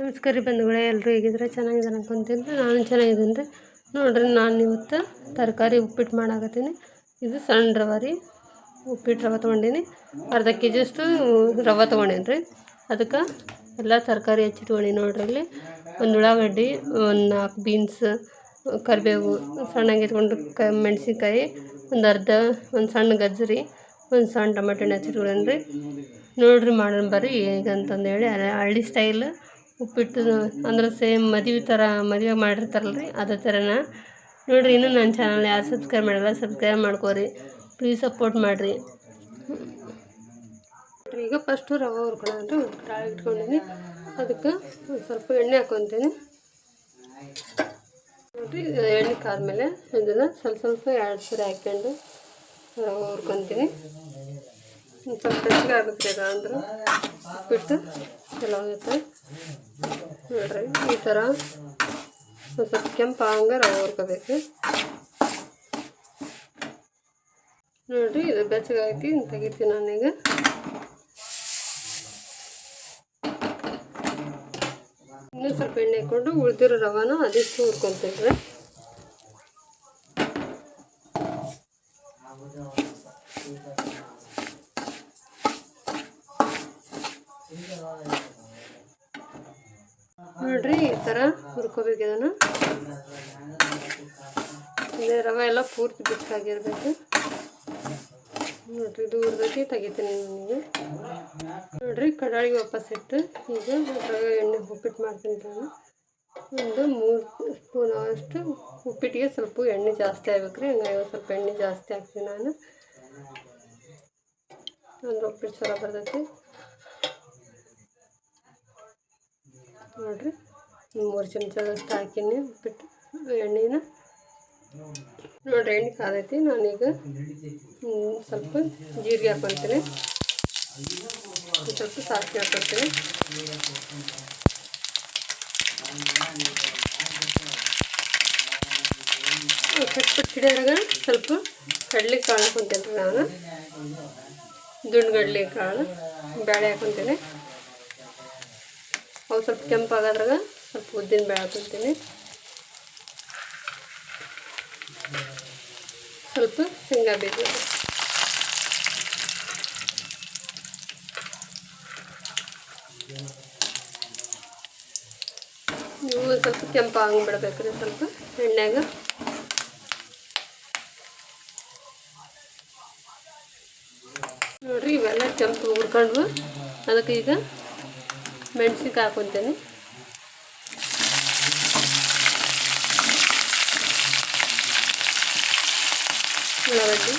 ನಮಸ್ಕಾರ ರೀ ಬಂಧುಗಳೇ ಎಲ್ಲರೂ ಹೇಗಿದ್ರೆ ಚೆನ್ನಾಗಿದ್ದಾರೆ ಅನ್ಕೊಂತೀನಿ. ನಾನು ಚೆನ್ನಾಗಿದ್ದೀನಿ ರೀ ನೋಡಿರಿ, ನಾನು ಇವತ್ತು ತರಕಾರಿ ಉಪ್ಪಿಟ್ಟು ಮಾಡಾಕತ್ತೀನಿ. ಇದು ಸಣ್ಣ ರವೆ ರೀ ಉಪ್ಪಿಟ್ಟು ರವೆ ತೊಗೊಂಡೀನಿ. ಅರ್ಧ ಕೆ ಜಿಯಷ್ಟು ರವೆ ತೊಗೊಂಡೇನಿ ರೀ ಅದಕ್ಕೆ ಎಲ್ಲ ತರಕಾರಿ ಹೆಚ್ಚಿಟ್ಕೊಂಡು ನೋಡ್ರಿ ಇಲ್ಲಿ. ಒಂದು ಉಳ್ಳಾಗಡ್ಡಿ, ಒಂದು ನಾಲ್ಕು ಬೀನ್ಸ್ ಕರಿಬೇವು, ಸಣ್ಣಗೆ ಎತ್ಕೊಂಡು ಕ, ಮೆಣಸಿನ್ಕಾಯಿ, ಒಂದು ಅರ್ಧ, ಒಂದು ಸಣ್ಣ ಗಜ್ಜರಿ, ಒಂದು ಸಣ್ಣ ಟೊಮೆಟೊ ಹಣ್ಣು ಹಚ್ಚಿಟ್ಕೊಂಡೇನಿ ರೀ ನೋಡಿರಿ ಮಾಡೋಣ ಬರ್ರಿ ಹೇಗಂತಂದು ಹೇಳಿ ಹಳ್ಳಿ ಸ್ಟೈಲ್ ಉಪ್ಪಿಟ್ಟು ಅಂದ್ರೆ ಸೇಮ್ ಮದುವೆ ಥರ, ಮದುವೆ ಮಾಡಿರ್ತಾರಲ್ಲ ರೀ ಅದೇ ಥರನ. ನೋಡಿರಿ, ಇನ್ನೂ ನನ್ನ ಚಾನಲ್ ಯಾರು ಸಬ್ಸ್ಕ್ರೈಬ್ ಮಾಡಲ್ಲ ಸಬ್ಸ್ಕ್ರೈಬ್ ಮಾಡ್ಕೋರಿ. ಪ್ಲೀಸ್ ಸಪೋರ್ಟ್ ಮಾಡಿರಿ. ಈಗ ಫಸ್ಟು ರವೆ ಹುರ್ಕೊಳ್ಳೋದು ಕಾಳು ಇಟ್ಕೊಂಡಿನಿ. ಅದಕ್ಕೆ ಸ್ವಲ್ಪ ಎಣ್ಣೆ ಹಾಕೊತೀನಿ. ನೋಡಿರಿ, ಎಣ್ಣೆ ಕಾದ್ಮೇಲೆ ಇದನ್ನು ಸ್ವಲ್ಪ ಸ್ವಲ್ಪ ಎರಡು ಸರಿ ಹಾಕ್ಕೊಂಡು ರವೆ ಹುರ್ಕೊತೀನಿ. ಸ್ವಲ್ಪ ಹೆಚ್ಚಿಗೆ ಆಗುತ್ತೆ ಅದು ಅಂದ್ರೆ ಉಪ್ಪಿಟ್ಟು ಚಲೋ ಆಗುತ್ತೆ ನೋಡ್ರಿ, ಈ ಥರ ಒಂದು ಸ್ವಲ್ಪ ಕೆಂಪು ಹಂಗೆ ರವೆ ಹುರ್ಕೋಬೇಕು. ನೋಡಿರಿ, ಇದು ಬೆಚ್ಚಗಾಕಿ ತೆಗಿತೀನಿ ನಾನೀಗ ಇನ್ನೂ ಸ್ವಲ್ಪ ಎಣ್ಣೆ ಹಾಕ್ಕೊಂಡು ಉಳಿದಿರೋ ರವಾನ ಅದಿಷ್ಟು ಹುರ್ಕೊತೀನಿ ನೋಡ್ರಿ ಈ ಥರ ಹುರ್ಕೋಬೇಕು ಇದನ್ನು. ಇದೇ ರವೆ ಎಲ್ಲ ಪೂರ್ತಿ ಬಿಚ್ಚಾಗಿರ್ಬೇಕು ನೋಡ್ರಿ ಇದು ತೆಗಿತೀನಿ ನಿಮಗೆ. ನೋಡ್ರಿ ಕಡಾಳಿಗೆ ವಾಪಸ್ ಇಟ್ಟು ಈಗ ರವೆ ಎಣ್ಣೆ ಉಪ್ಪಿಟ್ಟು ಮಾಡ್ತೀನಿ ನಾನು. ಒಂದು ಮೂರು ಸ್ಪೂನ್ ಅಷ್ಟು ಉಪ್ಪಿಟ್ಟಿಗೆ ಸ್ವಲ್ಪ ಎಣ್ಣೆ ಜಾಸ್ತಿ ಆಗ್ಬೇಕು ರೀ ಹಂಗಾಗಿ ಸ್ವಲ್ಪ ಎಣ್ಣೆ ಜಾಸ್ತಿ ಹಾಕ್ತೀನಿ ನಾನು. ಅಂದ್ರೆ ಉಪ್ಪಿಟ್ಟು ಚಲೋ ಬರ್ತೈತಿ. ನೋಡಿರಿ. ಮೂರು ಚಮಚದಷ್ಟು ಹಾಕಿನಿ. ಬಿಟ್ಟು ಎಣ್ಣೆನ. ನೋಡಿರಿ, ಎಣ್ಣೆ ಕಾದೈತಿ. ನಾನೀಗ ಸ್ವಲ್ಪ ಜೀರಿಗೆ ಹಾಕೊತೀನಿ. ಸ್ವಲ್ಪ ಸಾಸಿವೆ ಹಾಕೊತೀನಿ. ಕಟ್ಬಿಟ್ಟು ಹಿಡಿಯೋದ್ರಾಗ ಸ್ವಲ್ಪ ಕಡ್ಲೆ ಕಾಳು ಹಾಕೊತೀನಿ ನಾನು. ದುಂಡು ಕಾಳು ಬೇಳೆ ಹಾಕ್ಕೊತೀನಿ ಅವು ಸ್ವಲ್ಪ ಕೆಂಪಾಗೋದ್ರಾಗ ಸ್ವಲ್ಪ ಉದ್ದಿನ ಬೇಳೆ ಸ್ವಲ್ಪ ಶೇಂಗಾ ಬೀಜ. ಇವು ಸ್ವಲ್ಪ ಕೆಂಪ ಹಂಗೆ ಬಿಡ್ಬೇಕ್ರಿ ಸ್ವಲ್ಪ ಎಣ್ಣೆಗ. ನೋಡ್ರಿ ಇವೆಲ್ಲ ಕೆಂಪು ಉರ್ಕೊಂಡು ಅದಕ್ಕೆ ಈಗ ಮೆಣಸಿನ್ಕಾಯಿ ಹಾಕೊತೀನಿ ಉಳ್ಳಾಗಡ್ಡಿ,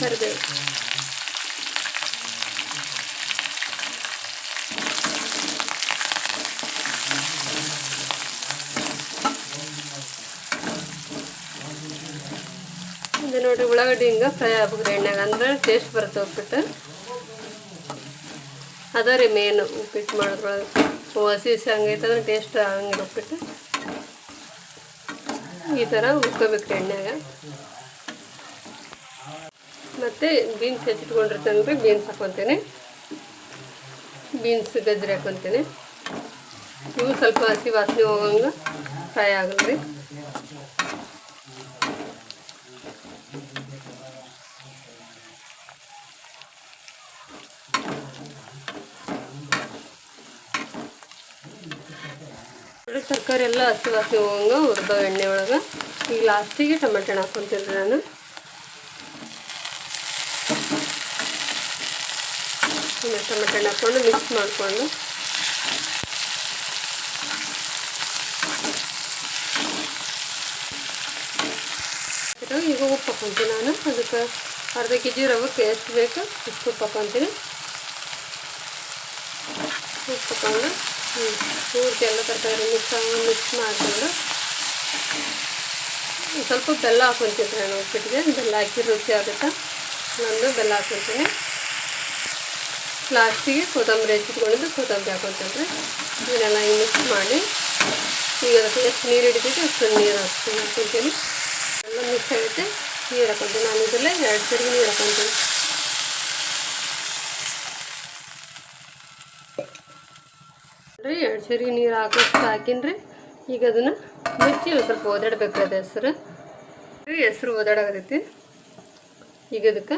ಕರಿಬೇವು. ಇದು ನೋಡಿರಿ ಉಳ್ಳಾಗಡ್ಡಿ ಹಿಂಗೆ ಫ್ರೈ ಆಗ್ಬೇಕು ಎಣ್ಣೆಗೆ ಅಂದ್ರೆ ಟೇಸ್ಟ್ ಬರುತ್ತೆ ಉಪ್ಪಿಟ್ಟು. ಅದ ರೀ ಮೇನ್ ಉಪ್ಪಿಟ್ಟು ಮಾಡೋದ್ರೊಳಗೆ ಹಸಿ ಹಸಿ ಹಂಗೈತಂದ್ರೆ ಟೇಸ್ಟ್ ಹಂಗೆ ಉಪ್ಪಿಟ್ಟು. ಈ ಥರ ಉಕ್ಕೋಬೇಕು ಎಣ್ಣೆಗ. ಮತ್ತು ಬೀನ್ಸ್ ಹೆಚ್ಚಿಟ್ಕೊಂಡಿರ್ತಂದ್ರೆ ಬೀನ್ಸ್ ಹಾಕ್ಕೊತೀನಿ ಬೀನ್ಸ್ ಗಜ್ಜರಿ ಹಾಕ್ಕೊತೀನಿ ಇವು ಸ್ವಲ್ಪ ಹಸಿ ವಾಸನೆ ಹೋಗಂಗೆ ಫ್ರೈ ಆಗಲ್ಲ ರೀ ತರಕಾರಿ ಎಲ್ಲ ಹಸಿ ವಾಸಿ ಹೋಗಂಗೆ ಹುರಿದ ಎಣ್ಣೆ ಒಳಗೆ. ಈಗ ಲಾಸ್ಟಿಗೆ ಟೊಮೆಟೊ ಹಣ್ಣು ಹಾಕ್ಕೊತೀನಿ ನಾನು. ಟೊಮೆಟೊ ಹಣ್ಣು ಹಾಕ್ಕೊಂಡು ಮಿಕ್ಸ್ ಮಾಡಿಕೊಂಡು. ಈಗ ಉಪ್ಪು ಹಾಕ್ಕೊತೀನಿ ನಾನು. ಅದಕ್ಕೆ ಅರ್ಧ ಕೆ ಜಿ ರವಕ್ಕೆ ಎಷ್ಟು ಬೇಕು. ಇಷ್ಟು ಉಪ್ಪು ಹಾಕ್ಕೊತೀನಿ ಉಪ್ಪು ಹಾಕೊಂಡು ಪೂರ್ತಿ ಎಲ್ಲ ತರಕಾರಿ ಮಿಕ್ಸ್ ಮಿಕ್ಸ್ ಮಾಡಿಕೊಂಡು ಸ್ವಲ್ಪ ಬೆಲ್ಲ ಹಾಕ್ಕೊಂತೀನಿ ನಾನು ಉಪ್ಪಿಟ್ಟಿಗೆ. ಬೆಲ್ಲ ಹಾಕಿ ರುಚಿ ಆಗುತ್ತೆ? ನಾನು ಬೆಲ್ಲ ಹಾಕೊತೀನಿ. ಲಾಸ್ಟಿಗೆ ಕೊತ್ತಂಬರಿ ಹೆಚ್ಚಿಟ್ಕೊಂಡಿದ್ದು ಕೊತ್ತಂಬರಿ ಹಾಕೊತೀನಿ ಇದನ್ನೆಲ್ಲ ಹಿಂಗೆ ಮಿಕ್ಸ್ ಮಾಡಿ ಈಗ ಅದಕ್ಕೆ ಎಷ್ಟು ನೀರು ಹಿಡಿತೈತೆ ಅಷ್ಟು ನೀರು ಹಾಕ್ತೀನಿ. ಹಾಕೊತೀನಿ. ಎಲ್ಲ ಮಿಕ್ಸ್ ಆಗುತ್ತೆ. ನೀರು ಹಾಕೊತೀನಿ. ನಾನು ಇದರಲ್ಲೇ ಎರಡು ಸರಿ ನೀರು ಹಾಕ್ಕೊತೀನಿ ರೀ ಎರಡು ಸರಿ ನೀರು ಹಾಕೋಷ್ಟು ಹಾಕಿನ್ರಿ. ಈಗ ಅದನ್ನು ಮುಚ್ಚಿ ಒಂದು ಸ್ವಲ್ಪ ಓದಾಡ್ಬೇಕು ಅದು ಹೆಸರು. ರೀ, ಹೆಸ್ರು ಈಗ ಅದಕ್ಕೆ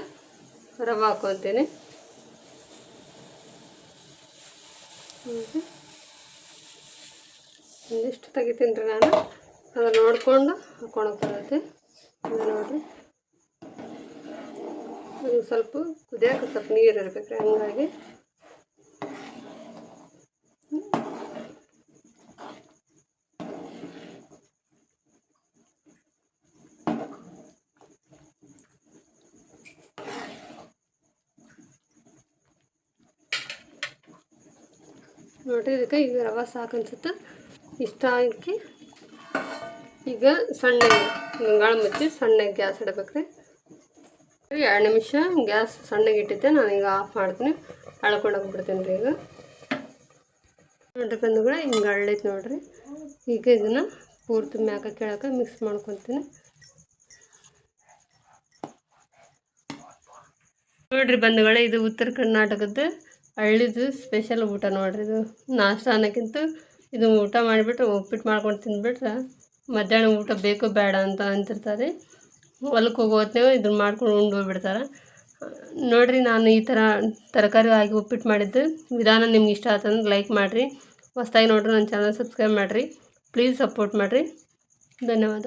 ರವ ಹಾಕೊತೀನಿ ಒಂದಿಷ್ಟು ತೆಗಿತೀನಿ ರೀ ನಾನು. ಅದನ್ನು ನೋಡಿಕೊಂಡು ಹಾಕೊಳಕ್ಕೆ ಬರುತ್ತೆ. ನೋಡಿರಿ. ಸ್ವಲ್ಪ ಕುದಿಯೋಕೆ ಸ್ವಲ್ಪ ನೀರು ಇರಬೇಕು ಹಂಗಾಗಿ. ನೋಡಿರಿ ಇದಕ್ಕೆ ಈಗ ರವೆ ಸಾಕು ಅನ್ಸುತ್ತೆ. ಇಷ್ಟ ಹಾಕಿ ಈಗ ಸಣ್ಣ ಗಂಗಾಳ ಮುಚ್ಚಿ ಸಣ್ಣ ಗ್ಯಾಸ್ ಇಡಬೇಕು ರೀ ಎರಡು ನಿಮಿಷ ಗ್ಯಾಸ್ ಸಣ್ಣಗೆ ಇಟ್ಟಿದ್ದೆ, ನಾನು ಈಗ ಆಫ್ ಮಾಡ್ತೀನಿ. ಅಳ್ಕೊಂಡೋಗಿ ಬಿಡ್ತೀನಿ ರೀ ಈಗ. ನೋಡ್ರಿ ಬಂಧುಗಳ, ಹಿಂಗೆ ಅಳ್ಳೈತೆ ನೋಡ್ರಿ. ಈಗ ಇದನ್ನು ಪೂರ್ತಿ ಮ್ಯಾಕ ಕೆಳಕ್ಕೆ ಮಿಕ್ಸ್ ಮಾಡ್ಕೊತೀನಿ. ನೋಡ್ರಿ ಬಂಧುಗಳೇ, ಇದು ಉತ್ತರ ಕರ್ನಾಟಕದ ಹಳ್ಳಿದು ಸ್ಪೆಷಲ್ ಊಟ ನೋಡ್ರಿ ಇದು. ನಾಷ್ಟ ಅನ್ನೋಕ್ಕಿಂತ ಇದು ಊಟ ಮಾಡಿಬಿಟ್ರೆ ಉಪ್ಪಿಟ್ಟು ಮಾಡ್ಕೊಂಡು ತಿಂದ್ಬಿಟ್ರೆ ಮಧ್ಯಾಹ್ನ ಊಟ ಬೇಕು ಬೇಡ ಅಂತ ಅಂತಿರ್ತಾರೆ. ಹೊಲಕ್ಕೆ ಹೋಗೋ ಹೊತ್ನಾಗ ಇದನ್ನ ಮಾಡ್ಕೊಂಡು ಉಂಡು ಹೋಗ್ಬಿಡ್ತಾರೆ. ನೋಡಿರಿ ನಾನು ಈ ಥರ ತರಕಾರಿ ಹಾಕಿ ಉಪ್ಪಿಟ್ಟು ಮಾಡಿದ್ದು. ವಿಧಾನ ನಿಮ್ಗೆ ಇಷ್ಟ ಆತಂದ್ರೆ ಲೈಕ್ ಮಾಡಿರಿ. ಹೊಸ್ದಾಗಿ ನೋಡ್ರಿ ನನ್ನ ಚಾನಲ್ ಸಬ್ಸ್ಕ್ರೈಬ್ ಮಾಡಿರಿ. ಪ್ಲೀಸ್ ಸಪೋರ್ಟ್ ಮಾಡಿರಿ. ಧನ್ಯವಾದ.